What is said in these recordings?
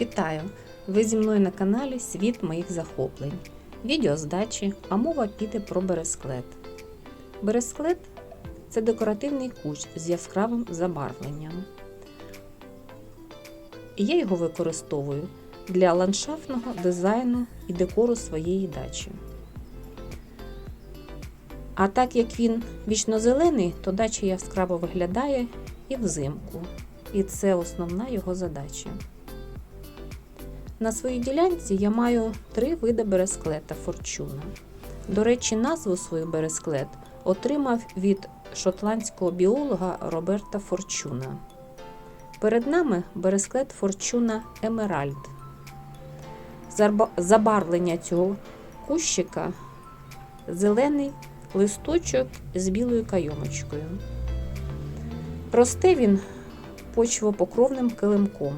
Вітаю! Ви зі мною на каналі Світ моїх захоплень. Відео з дачі, а мова піде про бересклет. Бересклет це декоративний кущ з яскравим забарвленням. Я його використовую для ландшафтного дизайну і декору своєї дачі. А так як він вічно-зелений, то дача яскраво виглядає і взимку. І це основна його задача. На своїй ділянці я маю три види бересклета форчуна. До речі, назву свою бересклет отримав від шотландського біолога Роберта Форчуна. Перед нами бересклет Форчуна Емеральд. Забарвлення цього кущика зелений листочок з білою кайомочкою. Росте він почвопокровним килимком.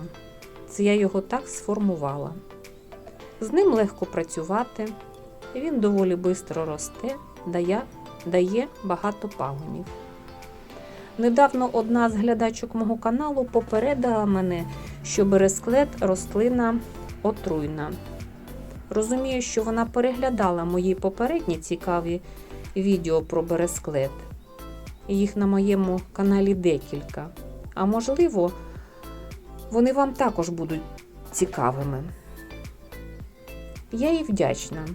Це я його так сформувала. З ним легко працювати, він доволі швидко росте, дає, дає багато пагонів. Недавно одна з глядачок мого каналу попередила мене, що бересклет рослина отруйна. Розумію, що вона переглядала мої попередні цікаві відео про бересклет. Їх на моєму каналі декілька. А можливо, вони вам також будуть цікавими. Я їй вдячна.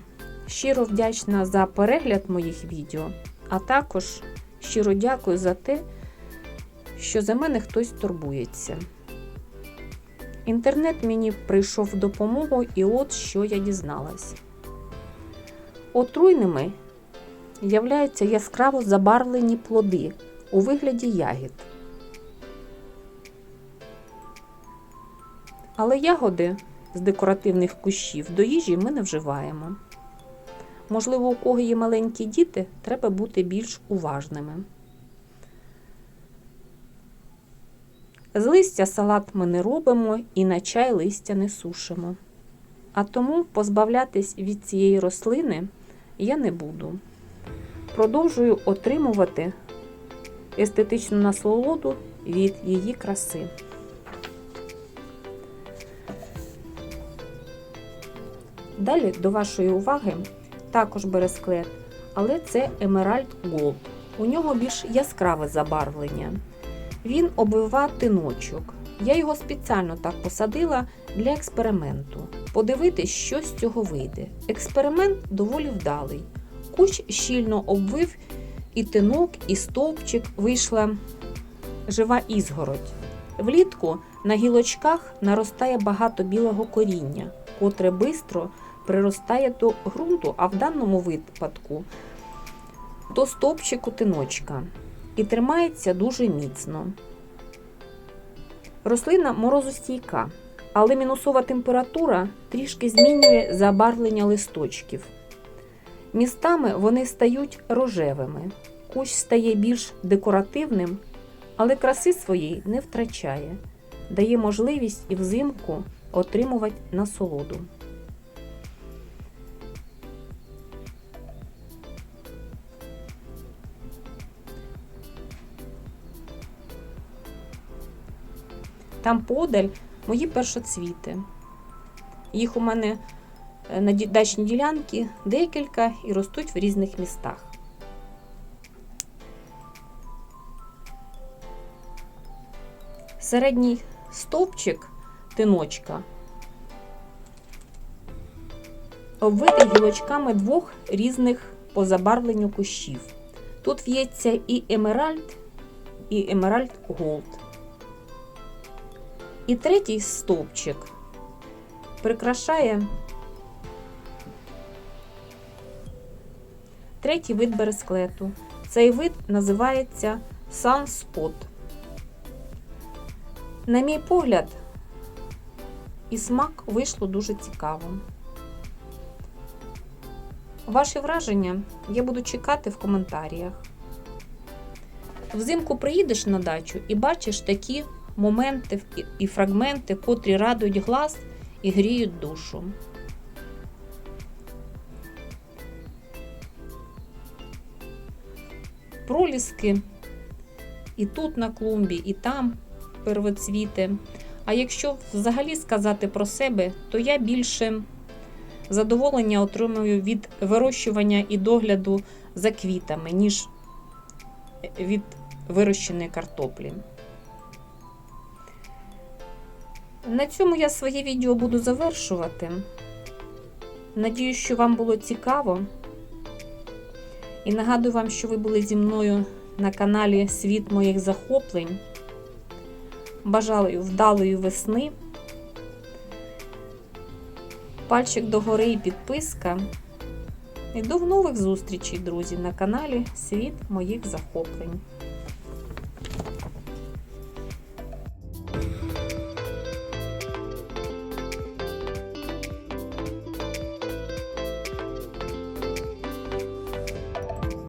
Щиро вдячна за перегляд моїх відео, а також щиро дякую за те, що за мене хтось турбується. Інтернет мені прийшов в допомогу, і от що я дізналась. Отруйними являються яскраво забарвлені плоди у вигляді ягід. Але ягоди з декоративних кущів до їжі ми не вживаємо. Можливо, у кого є маленькі діти, треба бути більш уважними. З листя салат ми не робимо і на чай листя не сушимо. А тому позбавлятись від цієї рослини я не буду. Продовжую отримувати естетичну насолоду від її краси. Далі до вашої уваги також бересклет, але це Emerald Gold. У нього більш яскраве забарвлення. Він обвива тиночок. Я його спеціально так посадила для експерименту. Подивитись, що з цього вийде. Експеримент доволі вдалий. Кущ щільно обвив і тинок, і стовпчик вийшла жива ізгородь. Влітку на гілочках наростає багато білого коріння, котре бистро приростає до ґрунту, а в даному випадку до стовпчику тиночка і тримається дуже міцно. Рослина морозостійка, але мінусова температура трішки змінює забарвлення листочків. Містами вони стають рожевими, кущ стає більш декоративним, але краси своєї не втрачає, дає можливість і взимку отримувати насолоду. Там подаль мої першоцвіти. Їх у мене е, на дачній ділянці декілька і ростуть в різних містах. Середній стовпчик тиночка обвитий гілочками двох різних по забарвленню кущів. Тут в'ється і емеральд, і емеральд голд. І третій стовпчик прикрашає третій вид бересклету. Цей вид називається Sunspot. На мій погляд, і смак вийшло дуже цікаво. Ваші враження я буду чекати в коментарях. Взимку приїдеш на дачу і бачиш такі моменти і- фрагменти, котрі радують глаз і гріють душу. Проліски і тут на клумбі, і там первоцвіти. А якщо взагалі сказати про себе, то я більше задоволення отримую від вирощування і догляду за квітами, ніж від вирощеної картоплі. На цьому я своє відео буду завершувати. Надію, що вам було цікаво. І нагадую вам, що ви були зі мною на каналі Світ моїх захоплень. Бажаю вдалої весни. Пальчик догори і підписка. І до нових зустрічей, друзі, на каналі Світ моїх захоплень.